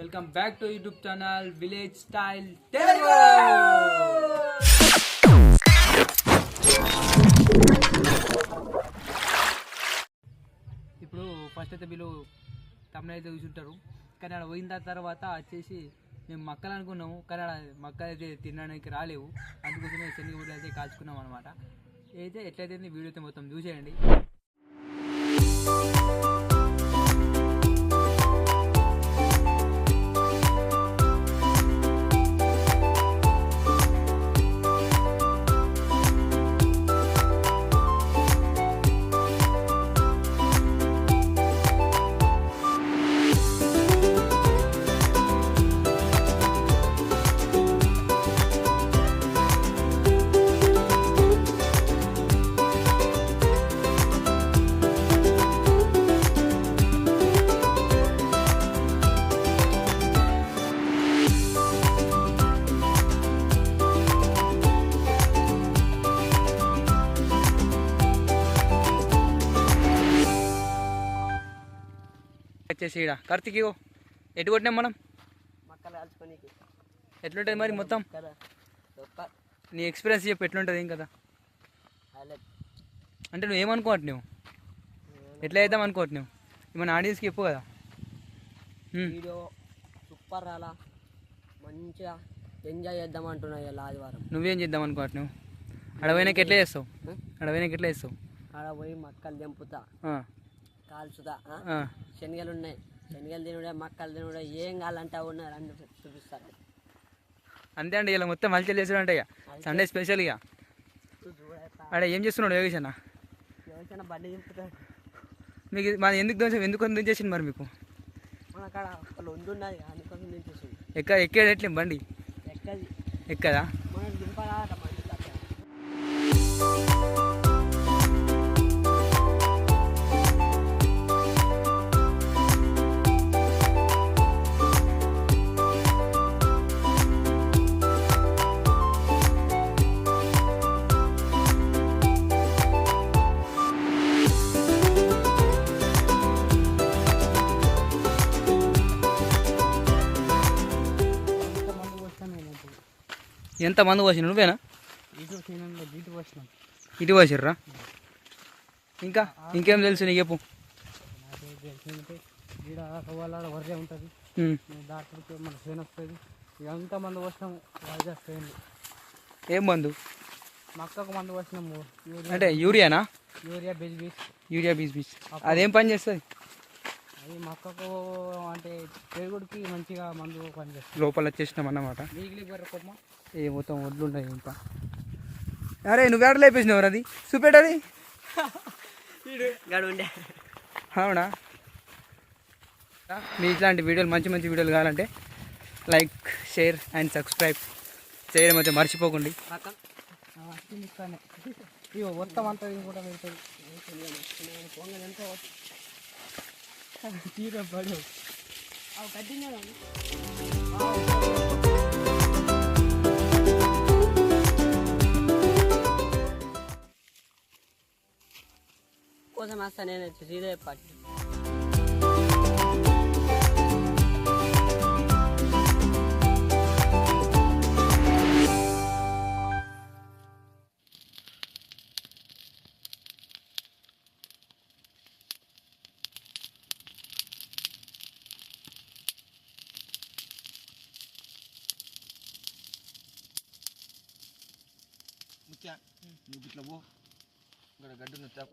Welcome back to YouTube channel village style Telugu ఇప్పుడు first అయితే వీళ్ళు తమిళ అయితే చూసుంటారు. కానీ అక్కడ పోయిన తర్వాత వచ్చేసి మేము మక్కలు అనుకున్నాము. కానీ ఆడ మక్కలు అయితే తినడానికి రాలేవు. అందుకోసమే శనగపూడి అయితే కాల్చుకున్నాం అనమాట అయితే ఎట్లయితే వీడియో అయితే మొత్తం చూసేయండి. వచ్చేసి ఇక్కడ కార్తీక్ ఇగో ఎటు కొట్టినాం మనం? ఎట్లుంటుంది మరి మొత్తం? నీ ఎక్స్పీరియన్స్ చెప్పు ఎట్లుంటుంది ఏం కదా అంటే నువ్వు ఏమనుకోవట్ నువ్వు ఎట్లా చేద్దాం అనుకోవట్ నువ్వు మన ఆడియన్స్కి చెప్పు కదా. వీడియో సూపర్ రాలా. మంచిగా ఎంజాయ్ చేద్దాం అంటున్నా ఇలా ఆదివారం. నువ్వేం చేద్దాం అనుకోవట్ నువ్వు అడవైనాకి ఎట్లా చేస్తావు? అడవైనాకి ఎట్లా చేస్తావు? ఆడ పోయి మక్కలు తెంపుతా. ఆ. శనగలు ఉన్నాయి శనగలు తినుడే మక్కలు తినుడే ఏం కావాలంటే అవి ఉన్నాయి. అన్ని చూపిస్తారు అంతే అండి ఇలా మొత్తం మల్చలు చేసాడు అంటే ఇక సండే స్పెషల్ ఇక. ఆడ ఏం చేస్తున్నాడు యోగేష్ అన్న? బండి దింపుతారు మీకు మన ఎందుకు దోశ ఎందుకు దించేసింది మరి మీకు? అక్కడ ఎక్క ఎట్లే బండి? ఎక్కది? ఎంత మంది పోసిన నువ్వేనా ఇటు పోసిర్రా? ఇంకా? ఇంకేం తెలుసు నీకు చెప్పు. ఉంటుంది. మన వస్తుంది. ఎంత మంది ఏం మందు? మక్కకు మంది అంటే యూరియానా? యూరియా బెజ్ బీచ్ యూరియా బీస్ బీస్. అదేం పని చేస్తుంది? అది మక్కకు అంటే పెరుగుడికి మంచిగా మందు పనిచేస్తుంది. లోపల వచ్చేసినాం అన్నమాట. వీక్లీ బర్రె కొమ్మ. ఏ మొత్తం వడ్లు ఉన్నాయి ఇంకా. అరే నువ్వు ఎక్కడ లేపేసినావు అది? చూపెట్టది అవునా? మీ ఇట్లాంటి వీడియోలు మంచి మంచి వీడియోలు కావాలంటే లైక్ షేర్ అండ్ సబ్స్క్రైబ్ చేయడం అయితే మర్చిపోకండి. మొత్తం అంతా కూడా Tira, valeu. Ah, Ao cadinho é Cosa más sanena, né, né, chile de é patio. సీదే పట్టి ముత్యా నువ్వు ఇట్లా పో ఇక్కడ గడ్డు నువ్వు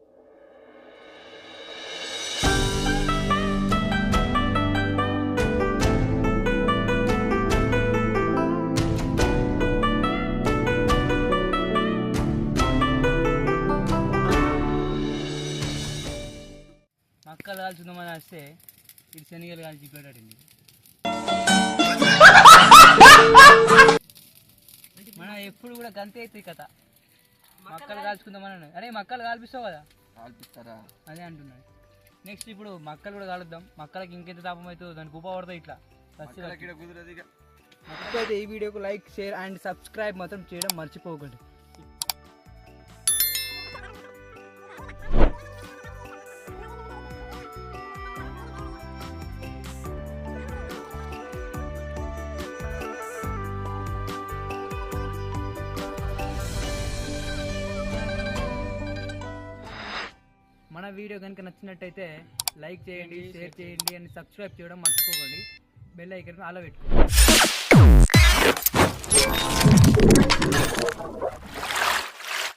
మక్కలు కాల్చుందామని వస్తే ఇది శనగలు కాల్చి పెట్టండి మన ఎప్పుడు కూడా గంతే అవుతుంది కథ మక్కలు కాల్చుకుందామని అరే మక్కలు కాల్పిస్తావు కదా? కాల్పిస్తారా? అదే అంటున్నాడు. నెక్స్ట్ ఇప్పుడు మక్కలు కూడా కాలుద్దాం. మక్కలకి ఇంకెంత తాపం అవుతుందో దానికి ఉప పడతాయి ఇట్లా. అయితే ఈ వీడియోకు లైక్ షేర్ అండ్ సబ్స్క్రైబ్ మాత్రం చేయడం మర్చిపోకండి. వీడియో కనుక నచ్చినట్టయితే లైక్ చేయండి షేర్ చేయండి అని సబ్స్క్రైబ్ చేయడం మర్చిపోకండి. బెల్ ఐకన్ అలా పెట్టుకోండి.